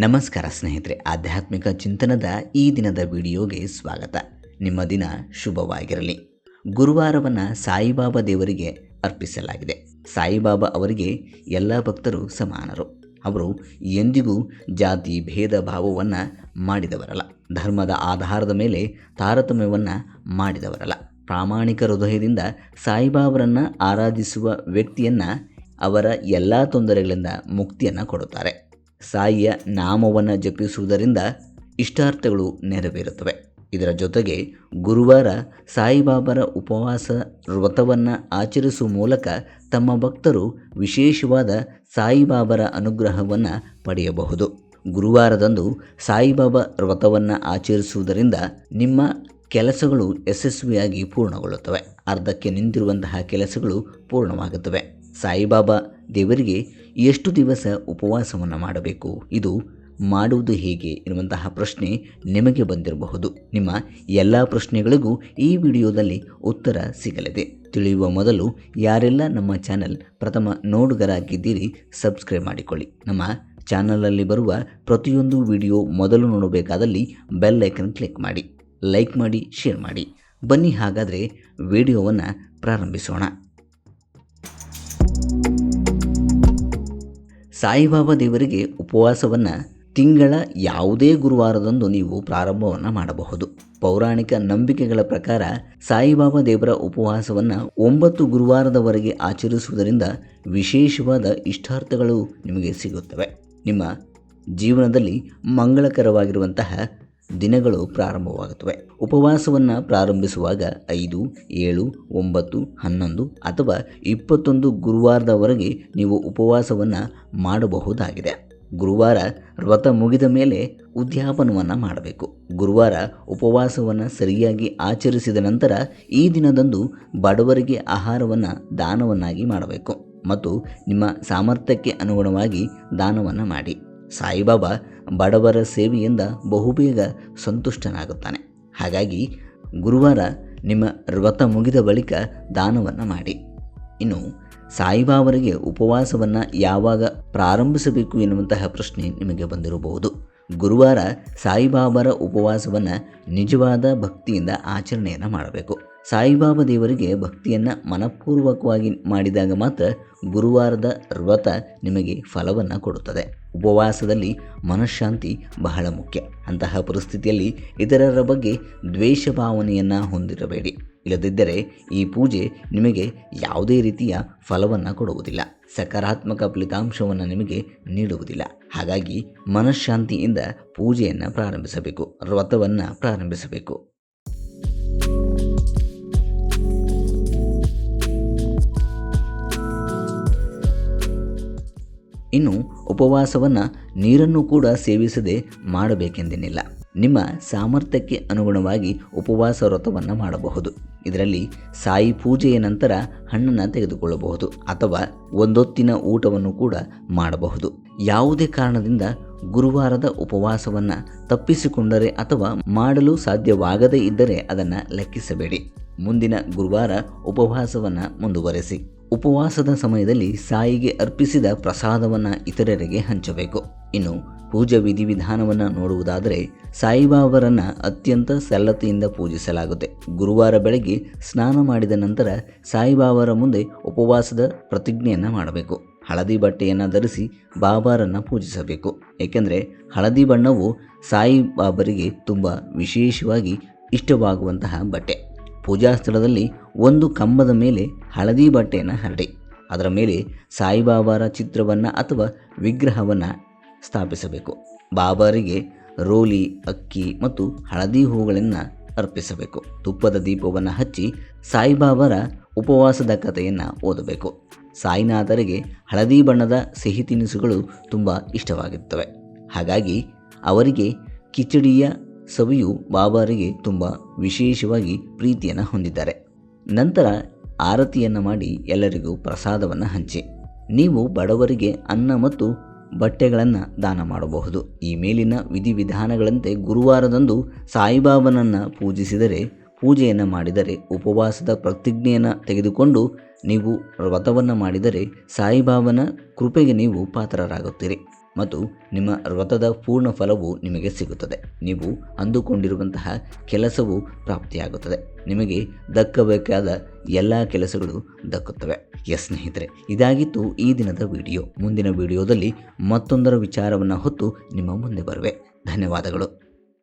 ನಮಸ್ಕಾರ ಸ್ನೇಹಿತರೆ, ಆಧ್ಯಾತ್ಮಿಕ ಚಿಂತನದ ಈ ದಿನದ ವಿಡಿಯೋಗೆ ಸ್ವಾಗತ. ನಿಮ್ಮ ದಿನ ಶುಭವಾಗಿರಲಿ. ಗುರುವಾರವನ್ನು ಸಾಯಿಬಾಬಾ ದೇವರಿಗೆ ಅರ್ಪಿಸಲಾಗಿದೆ. ಸಾಯಿಬಾಬಾ ಅವರಿಗೆ ಎಲ್ಲ ಭಕ್ತರು ಸಮಾನರು. ಅವರು ಎಂದಿಗೂ ಜಾತಿ ಭೇದ ಭಾವವನ್ನು ಮಾಡಿದವರಲ್ಲ. ಧರ್ಮದ ಆಧಾರದ ಮೇಲೆ ತಾರತಮ್ಯವನ್ನು ಮಾಡಿದವರಲ್ಲ. ಪ್ರಾಮಾಣಿಕ ಹೃದಯದಿಂದ ಸಾಯಿಬಾಬರನ್ನು ಆರಾಧಿಸುವ ವ್ಯಕ್ತಿಯನ್ನು ಅವರ ಎಲ್ಲ ತೊಂದರೆಗಳಿಂದ ಮುಕ್ತಿಯನ್ನು ಕೊಡುತ್ತಾರೆ. ಸಾಯಿಯ ನಾಮವನ್ನು ಜಪಿಸುವುದರಿಂದ ಇಷ್ಟಾರ್ಥಗಳು ನೆರವೇರುತ್ತವೆ. ಇದರ ಜೊತೆಗೆ ಗುರುವಾರ ಸಾಯಿಬಾಬರ ಉಪವಾಸ ವ್ರತವನ್ನು ಆಚರಿಸುವ ಮೂಲಕ ತಮ್ಮ ಭಕ್ತರು ವಿಶೇಷವಾದ ಸಾಯಿಬಾಬರ ಅನುಗ್ರಹವನ್ನು ಪಡೆಯಬಹುದು. ಗುರುವಾರದಂದು ಸಾಯಿಬಾಬಾ ವ್ರತವನ್ನು ಆಚರಿಸುವುದರಿಂದ ನಿಮ್ಮ ಕೆಲಸಗಳು ಯಶಸ್ವಿಯಾಗಿ ಪೂರ್ಣಗೊಳ್ಳುತ್ತವೆ. ಅರ್ಧಕ್ಕೆ ನಿಂತಿರುವಂತಹ ಕೆಲಸಗಳು ಪೂರ್ಣವಾಗುತ್ತವೆ. ಸಾಯಿಬಾಬಾ ದೇವರಿಗೆ ಎಷ್ಟು ದಿವಸ ಉಪವಾಸವನ್ನು ಮಾಡಬೇಕು? ಇದು ಮಾಡುವುದು ಹೇಗೆ ಎನ್ನುವಂತಹ ಪ್ರಶ್ನೆ ನಿಮಗೆ ಬಂದಿರಬಹುದು. ನಿಮ್ಮ ಎಲ್ಲ ಪ್ರಶ್ನೆಗಳಿಗೂ ಈ ವಿಡಿಯೋದಲ್ಲಿ ಉತ್ತರ ಸಿಗಲಿದೆ. ತಿಳಿಯುವ ಮೊದಲು ಯಾರೆಲ್ಲ ನಮ್ಮ ಚಾನೆಲ್ ಪ್ರಥಮ ನೋಡುಗರಾಗಿದ್ದೀರಿ, ಸಬ್ಸ್ಕ್ರೈಬ್ ಮಾಡಿಕೊಳ್ಳಿ. ನಮ್ಮ ಚಾನಲಲ್ಲಿ ಬರುವ ಪ್ರತಿಯೊಂದು ವಿಡಿಯೋ ಮೊದಲು ನೋಡಬೇಕಾದಲ್ಲಿ ಬೆಲ್ ಐಕನ್ ಕ್ಲಿಕ್ ಮಾಡಿ. ಲೈಕ್ ಮಾಡಿ, ಶೇರ್ ಮಾಡಿ. ಬನ್ನಿ ಹಾಗಾದರೆ ವಿಡಿಯೋವನ್ನು ಪ್ರಾರಂಭಿಸೋಣ. ಸಾಯಿಬಾಬಾ ದೇವರಿಗೆ ಉಪವಾಸವನ್ನು ತಿಂಗಳ ಯಾವುದೇ ಗುರುವಾರದಂದು ನೀವು ಪ್ರಾರಂಭವನ್ನು ಮಾಡಬಹುದು. ಪೌರಾಣಿಕ ನಂಬಿಕೆಗಳ ಪ್ರಕಾರ ಸಾಯಿಬಾಬಾ ದೇವರ ಉಪವಾಸವನ್ನು ಒಂಬತ್ತು ಗುರುವಾರದವರೆಗೆ ಆಚರಿಸುವುದರಿಂದ ವಿಶೇಷವಾದ ಇಷ್ಟಾರ್ಥಗಳು ನಿಮಗೆ ಸಿಗುತ್ತವೆ. ನಿಮ್ಮ ಜೀವನದಲ್ಲಿ ಮಂಗಳಕರವಾಗಿರುವಂತಹ ದಿನಗಳು ಪ್ರಾರಂಭವಾಗುತ್ತವೆ. ಉಪವಾಸವನ್ನು ಪ್ರಾರಂಭಿಸುವಾಗ ಐದು, ಏಳು, ಒಂಬತ್ತು, ಹನ್ನೊಂದು ಅಥವಾ ಇಪ್ಪತ್ತೊಂದು ಗುರುವಾರದವರೆಗೆ ನೀವು ಉಪವಾಸವನ್ನು ಮಾಡಬಹುದಾಗಿದೆ. ಗುರುವಾರ ವ್ರತ ಮುಗಿದ ಮೇಲೆ ಉದ್ಯಾಪನವನ್ನು ಮಾಡಬೇಕು. ಗುರುವಾರ ಉಪವಾಸವನ್ನು ಸರಿಯಾಗಿ ಆಚರಿಸಿದ ನಂತರ ಈ ದಿನದಂದು ಬಡವರಿಗೆ ಆಹಾರವನ್ನು ದಾನವನ್ನಾಗಿ ಮಾಡಬೇಕು. ಮತ್ತು ನಿಮ್ಮ ಸಾಮರ್ಥ್ಯಕ್ಕೆ ಅನುಗುಣವಾಗಿ ದಾನವನ್ನು ಮಾಡಿ. ಸಾಯಿಬಾಬಾ ಬಡವರ ಸೇವೆಯಿಂದ ಬಹುಬೇಗ ಸಂತುಷ್ಟನಾಗುತ್ತಾನೆ. ಹಾಗಾಗಿ ಗುರುವಾರ ನಿಮ್ಮ ವ್ರತ ಮುಗಿದ ಬಳಿಕ ದಾನವನ್ನು ಮಾಡಿ. ಇನ್ನು ಸಾಯಿಬಾಬರಿಗೆ ಉಪವಾಸವನ್ನು ಯಾವಾಗ ಪ್ರಾರಂಭಿಸಬೇಕು ಎನ್ನುವಂತಹ ಪ್ರಶ್ನೆ ನಿಮಗೆ ಬಂದಿರಬಹುದು. ಗುರುವಾರ ಸಾಯಿಬಾಬರ ಉಪವಾಸವನ್ನು ನಿಜವಾದ ಭಕ್ತಿಯಿಂದ ಆಚರಣೆಯನ್ನು ಮಾಡಬೇಕು. ಸಾಯಿಬಾಬಾ ದೇವರಿಗೆ ಭಕ್ತಿಯನ್ನು ಮನಪೂರ್ವಕವಾಗಿ ಮಾಡಿದಾಗ ಮಾತ್ರ ಗುರುವಾರದ ವ್ರತ ನಿಮಗೆ ಫಲವನ್ನು ಕೊಡುತ್ತದೆ. ಉಪವಾಸದಲ್ಲಿ ಮನಃಶಾಂತಿ ಬಹಳ ಮುಖ್ಯ. ಅಂತಹ ಪರಿಸ್ಥಿತಿಯಲ್ಲಿ ಇತರರ ಬಗ್ಗೆ ದ್ವೇಷ ಭಾವನೆಯನ್ನು ಹೊಂದಿರಬೇಡಿ. ಇಲ್ಲದಿದ್ದರೆ ಈ ಪೂಜೆ ನಿಮಗೆ ಯಾವುದೇ ರೀತಿಯ ಫಲವನ್ನು ಕೊಡುವುದಿಲ್ಲ. ಸಕಾರಾತ್ಮಕ ಫಲಿತಾಂಶವನ್ನು ನಿಮಗೆ ನೀಡುವುದಿಲ್ಲ. ಹಾಗಾಗಿ ಮನಃಶಾಂತಿಯಿಂದ ಪೂಜೆಯನ್ನು ಪ್ರಾರಂಭಿಸಬೇಕು. ವ್ರತವನ್ನು ಪ್ರಾರಂಭಿಸಬೇಕು. ಇನ್ನು ಉಪವಾಸವನ್ನು ನೀರನ್ನು ಕೂಡ ಸೇವಿಸದೆ ಮಾಡಬೇಕೆಂದೇನಿಲ್ಲ. ನಿಮ್ಮ ಸಾಮರ್ಥ್ಯಕ್ಕೆ ಅನುಗುಣವಾಗಿ ಉಪವಾಸ ವ್ರತವನ್ನು ಮಾಡಬಹುದು. ಇದರಲ್ಲಿ ಸಾಯಿ ಪೂಜೆಯ ನಂತರ ಹಣ್ಣನ್ನು ತೆಗೆದುಕೊಳ್ಳಬಹುದು ಅಥವಾ ಒಂದೊತ್ತಿನ ಊಟವನ್ನು ಕೂಡ ಮಾಡಬಹುದು. ಯಾವುದೇ ಕಾರಣದಿಂದ ಗುರುವಾರದ ಉಪವಾಸವನ್ನು ತಪ್ಪಿಸಿಕೊಂಡರೆ ಅಥವಾ ಮಾಡಲು ಸಾಧ್ಯವಾಗದೇ ಇದ್ದರೆ ಅದನ್ನು ಲೆಕ್ಕಿಸಬೇಡಿ. ಮುಂದಿನ ಗುರುವಾರ ಉಪವಾಸವನ್ನು ಮುಂದುವರೆಸಿ. ಉಪವಾಸದ ಸಮಯದಲ್ಲಿ ಸಾಯಿಗೆ ಅರ್ಪಿಸಿದ ಪ್ರಸಾದವನ್ನು ಇತರರಿಗೆ ಹಂಚಬೇಕು. ಇನ್ನು ಪೂಜಾ ವಿಧಿವಿಧಾನವನ್ನು ನೋಡುವುದಾದರೆ ಸಾಯಿಬಾಬರನ್ನು ಅತ್ಯಂತ ಸರಳತೆಯಿಂದ ಪೂಜಿಸಲಾಗುತ್ತೆ. ಗುರುವಾರ ಬೆಳಗ್ಗೆ ಸ್ನಾನ ಮಾಡಿದ ನಂತರ ಸಾಯಿಬಾಬರ ಮುಂದೆ ಉಪವಾಸದ ಪ್ರತಿಜ್ಞೆಯನ್ನು ಮಾಡಬೇಕು. ಹಳದಿ ಬಟ್ಟೆಯನ್ನು ಧರಿಸಿ ಬಾಬಾರನ್ನು ಪೂಜಿಸಬೇಕು. ಏಕೆಂದರೆ ಹಳದಿ ಬಣ್ಣವು ಸಾಯಿಬಾಬರಿಗೆ ತುಂಬ ವಿಶೇಷವಾಗಿ ಇಷ್ಟವಾಗುವಂತಹ ಬಟ್ಟೆ. ಪೂಜಾ ಸ್ಥಳದಲ್ಲಿ ಒಂದು ಕಂಬದ ಮೇಲೆ ಹಳದಿ ಬಟ್ಟೆಯನ್ನು ಹರಡಿ, ಅದರ ಮೇಲೆ ಸಾಯಿಬಾಬಾರ ಚಿತ್ರವನ್ನು ಅಥವಾ ವಿಗ್ರಹವನ್ನು ಸ್ಥಾಪಿಸಬೇಕು. ಬಾಬಾರಿಗೆ ರೋಲಿ, ಅಕ್ಕಿ ಮತ್ತು ಹಳದಿ ಹೂಗಳನ್ನು ಅರ್ಪಿಸಬೇಕು. ತುಪ್ಪದ ದೀಪವನ್ನು ಹಚ್ಚಿ ಸಾಯಿಬಾಬಾರ ಉಪವಾಸದ ಕಥೆಯನ್ನು ಓದಬೇಕು. ಸಾಯಿನಾಥರಿಗೆ ಹಳದಿ ಬಣ್ಣದ ಸಿಹಿ ತಿನಿಸುಗಳು ತುಂಬ ಇಷ್ಟವಾಗಿರುತ್ತವೆ ಹಾಗಾಗಿ ಅವರಿಗೆ ಕಿಚಡಿಯ ಸವಿಯು ಬಾಬಾರಿಗೆ ತುಂಬ ವಿಶೇಷವಾಗಿ ಪ್ರೀತಿಯನ್ನು ಹೊಂದಿದ್ದಾರೆ. ನಂತರ ಆರತಿಯನ್ನು ಮಾಡಿ ಎಲ್ಲರಿಗೂ ಪ್ರಸಾದವನ್ನು ಹಂಚಿ. ನೀವು ಬಡವರಿಗೆ ಅನ್ನ ಮತ್ತು ಬಟ್ಟೆಗಳನ್ನು ದಾನ ಮಾಡಬಹುದು. ಈ ಮೇಲಿನ ವಿಧಿವಿಧಾನಗಳಂತೆ ಗುರುವಾರದಂದು ಸಾಯಿಬಾಬನನ್ನು ಪೂಜಿಸಿದರೆ, ಪೂಜೆಯನ್ನು ಮಾಡಿದರೆ, ಉಪವಾಸದ ಪ್ರತಿಜ್ಞೆಯನ್ನು ತೆಗೆದುಕೊಂಡು ನೀವು ವ್ರತವನ್ನು ಮಾಡಿದರೆ ಸಾಯಿಬಾಬನ ಕೃಪೆಗೆ ನೀವು ಪಾತ್ರರಾಗುತ್ತೀರಿ. ಮತ್ತು ನಿಮ್ಮ ವ್ರತದ ಪೂರ್ಣ ಫಲವು ನಿಮಗೆ ಸಿಗುತ್ತದೆ. ನೀವು ಅಂದುಕೊಂಡಿರುವಂತಹ ಕೆಲಸವು ಪ್ರಾಪ್ತಿಯಾಗುತ್ತದೆ. ನಿಮಗೆ ದಕ್ಕಬೇಕಾದ ಎಲ್ಲ ಕೆಲಸಗಳು ದಕ್ಕುತ್ತವೆ. ಎಸ್ ಸ್ನೇಹಿತರೆ, ಇದಾಗಿತ್ತು ಈ ದಿನದ ವಿಡಿಯೋ. ಮುಂದಿನ ವಿಡಿಯೋದಲ್ಲಿ ಮತ್ತೊಂದರ ವಿಚಾರವನ್ನು ಹೊತ್ತು ನಿಮ್ಮ ಮುಂದೆ ಬರುವೆ. ಧನ್ಯವಾದಗಳು.